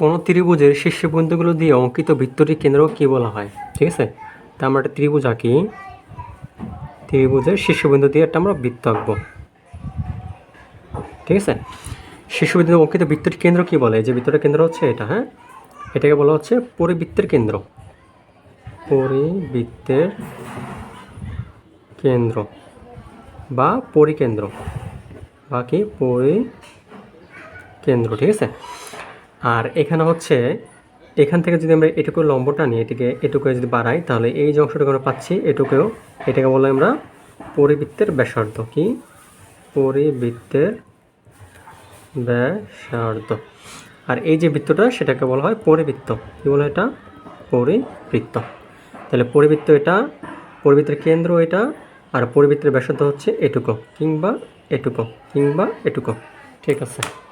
কোনো ত্রিভুজের শীর্ষবিন্দুগুলো দিয়ে অঙ্কিত বৃত্তটির কেন্দ্র কি বলা হয়? ঠিক আছে? তা আমরা একটা ত্রিভুজ আঁকি। ত্রিভুজের শীর্ষবিন্দু দিয়ে একটা আমরা বৃত্ত আঁকবো। ঠিক আছে? শীর্ষবিন্দু অঙ্কিত বৃত্তটির কেন্দ্র কি বলে? যে বৃত্তটার কেন্দ্র হচ্ছে এটা হ্যাঁ? এটাকে বলা হচ্ছে পরিবৃত্তের কেন্দ্র। পরিবৃত্তের কেন্দ্র বা পরিকেন্দ্র। বা কি পরিকেন্দ্র, ঠিক আছে? আর এখানে হচ্ছে, এখান থেকে যদি আমরা এটুকু লম্বটা নিই, এটিকে এটুকু যদি বাড়াই, তাহলে এই যে অংশটুকু আমরা পাচ্ছি, এটুকুও, এটাকে বলে আমরা পরিবৃত্তের ব্যাসার্ধ কি? পরিবৃত্তের ব্যাসার্ধ। আর এই যে বৃত্তটা, সেটাকে বলা হয় পরিবৃত্ত। কি বলে এটা? পরিবৃত্ত। তাহলে পরিবৃত্ত এটা, পরিবৃত্তের কেন্দ্র এটা, আর পরিবৃত্তের ব্যাসার্ধ হচ্ছে এটুকু, কিংবা এটুকু কিংবা এটুকু। ঠিক আছে।